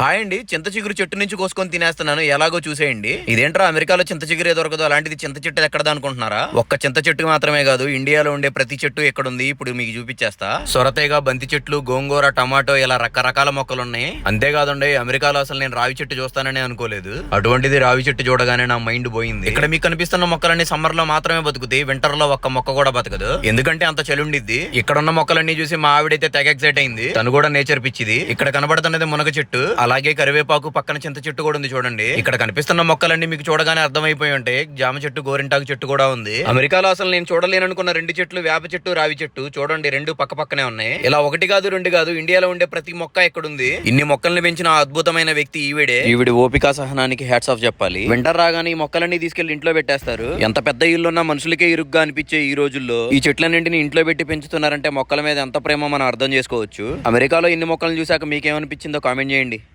Hi అండి చింత చిగురు చెట్టు నుంచి కోసుకొని తినేస్తున్నాను ఎలాగో చూసేయండి. ఇదేంట్రా అమెరికాలో చింత చిగురే దొరకదు అలాంటిది చింత చెట్టు ఎక్కడ అనుకుంటున్నారా? ఒక్క చింత చెట్టు మాత్రమే కాదు ఇండియాలో ఉండే ప్రతి చెట్టు ఎక్కడ ఉంది ఇప్పుడు మీకు చూపించేస్తా సొరతేగా బంతి చెట్లు గోంగూర టమాటో ఇలా రకరకాల మొక్కలు ఉన్నాయి అంతేకాదండి అమెరికాలో అసలు నేను రావి చెట్టు చూస్తానని అనుకోలేదు. అటువంటిది రావి చెట్టు చూడగానే నా మైండ్ పోయింది. ఇక్కడ మీకు కనిపిస్తున్న మొక్కలన్నీ సమ్మర్లో మాత్రమే బతుకుతాయి వింటర్లో ఒక్క మొక్క కూడా బతకదు. ఎందుకంటే అంత చలి ఉండిద్ది ఇక్కడ ఉన్న మొక్కలన్నీ చూసి మా ఆవిడైతే తెగ ఎక్సైట్ అయింది. తను కూడా నేచర్ పిచ్చిది. ఇక్కడ కనబడుతున్నది మునగ చెట్టు. అలాగే కరివేపాకు పక్కన చింత చెట్టు కూడా ఉంది చూడండి. ఇక్కడ కనిపిస్తున్న మొక్కలన్నీ మీకు చూడగానే అర్థమైపోయి ఉంటాయి. జామ చెట్టు గోరింటాకు చెట్టు కూడా ఉంది. అమెరికాలో అసలు నేను చూడలేననుకున్న రెండు చెట్లు వేప చెట్టు రావి చెట్టు చూడండి రెండు పక్క పక్కనే ఉన్నాయి. ఇలా ఒకటి కాదు రెండు కాదు ఇండియాలో ఉండే ప్రతి మొక్క ఎక్కడుంది? ఇన్ని మొక్కల్ని పెంచిన అద్భుతమైన వ్యక్తి ఈవిడే. ఈవిడి ఓపిక సహనానికి హ్యాట్స్ ఆఫ్ చెప్పాలి. వింటర్ రాగానే ఈ మొక్కలన్నీ తీసుకెళ్ళి ఇంట్లో పెట్టేస్తారు. ఎంత పెద్ద ఇల్లున్నా మనుషులకే ఇరుగ్గా అనిపించే ఈ రోజుల్లో ఈ చెట్లన్నింటిని ఇంట్లో పెట్టి పెంచుతున్నారంటే మొక్కల మీద ఎంత ప్రేమ మనం అర్థం చేసుకోవచ్చు. అమెరికాలో ఇన్ని మొక్కలను చూసాక మీకేమనిపించిందో కామెంట్ చేయండి.